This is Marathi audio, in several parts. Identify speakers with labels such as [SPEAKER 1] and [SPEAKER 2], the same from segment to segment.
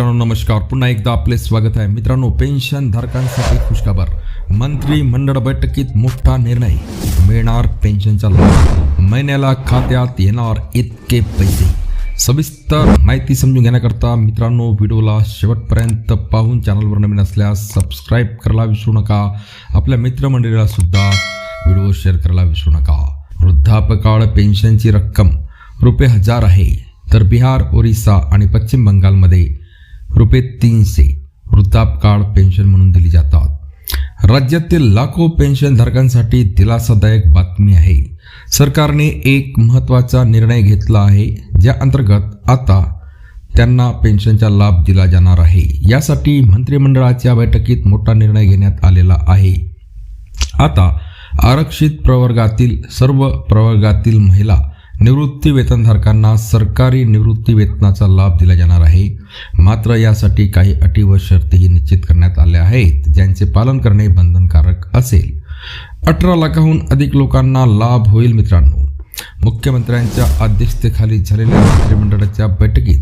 [SPEAKER 1] मित्रांनो नमस्कार. पुन्हा एकदा आपले स्वागत आहे. मित्रांनो पेन्शन धारकांसाठी खुशखबर. मंत्रिमंडळ बैठकीत मोठा निर्णय. मिळणार पेन्शनचा लाभ. महिन्याला खात्यात येणार इतके पैसे. सविस्तर माहिती समजून घेण्याकरता मित्रांनो व्हिडिओला शेवटपर्यंत पाहून चॅनलवर नवीन असल्यास सबस्क्राईब करायला विसरू नका. आपल्या मित्रमंडळीला सुद्धा व्हिडिओ शेअर करायला विसरू नका. वृद्धापकाळ पेन्शनची रक्कम रुपये हजार आहे. तर बिहार ओरिसा आणि पश्चिम बंगालमध्ये रुपये तीनशे वृद्धापकाळ पेन्शन म्हणून दिली जातात. राज्यातील लाखो पेन्शनधारकांसाठी दिलासादायक बातमी आहे. सरकारने एक महत्त्वाचा निर्णय घेतला आहे ज्या अंतर्गत आता त्यांना पेन्शनचा लाभ दिला जाणार आहे. यासाठी मंत्रिमंडळाच्या बैठकीत मोठा निर्णय घेण्यात आलेला आहे. आता आरक्षित प्रवर्गातील सर्व प्रवर्गातील महिला निवृत्ती वेतनधारकांना सरकारी निवृत्ती वेतनाचा लाभ दिला जाणार आहे. मात्र यासाठी काही अटी व शर्तीही निश्चित करण्यात आल्या आहेत ज्यांचे पालन करणे बंधनकारक असेल. अठरा लाखाहून अधिक लोकांना लाभ होईल मित्रांनो. मुख्यमंत्र्यांच्या अध्यक्षतेखाली झालेल्या मंत्रिमंडळाच्या बैठकीत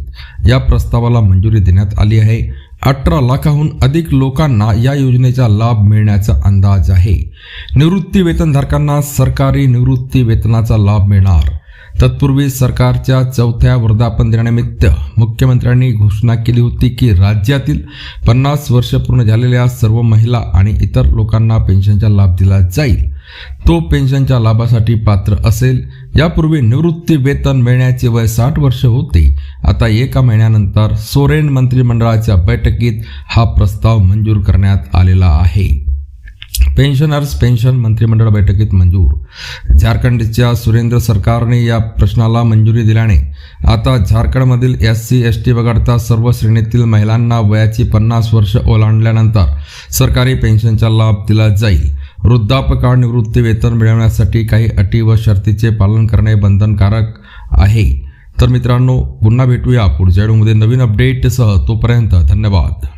[SPEAKER 1] या प्रस्तावाला मंजुरी देण्यात आली आहे. अठरा लाखाहून अधिक लोकांना या योजनेचा लाभ मिळण्याचा अंदाज आहे. निवृत्ती वेतनधारकांना सरकारी निवृत्ती वेतनाचा लाभ मिळणार. तत्पूर्वी सरकारच्या चौथ्या वर्धापन दिनानिमित्त मुख्यमंत्र्यांनी घोषणा केली होती की राज्यातील पन्नास वर्ष पूर्ण झालेल्या सर्व महिला आणि इतर लोकांना पेन्शनचा लाभ दिला जाईल. तो पेन्शनच्या लाभासाठी पात्र असेल. यापूर्वी निवृत्ती वेतन मिळण्याचे वय साठ वर्ष होते. आता एका महिन्यानंतर सोरेन मंत्रिमंडळाच्या बैठकीत हा प्रस्ताव मंजूर करण्यात आलेला आहे. पेन्शनर्स पेन्शन मंत्रिमंडळ बैठकीत मंजूर. झारखंडच्या सुरेंद्र सरकारने या प्रश्नाला मंजुरी दिल्याने आता झारखंडमधील एस सी एस टी वगळता सर्व श्रेणीतील महिलांना वयाची पन्नास वर्ष ओलांडल्यानंतर सरकारी पेन्शनचा लाभ दिला जाईल. वृद्धापकाळ निवृत्ती वेतन मिळवण्यासाठी काही अटी व शर्तीचे पालन करणे बंधनकारक आहे. तर मित्रांनो पुन्हा भेटूया पुढच्या व्हिडिओमध्ये. नवीन अपडेटसह तोपर्यंत धन्यवाद.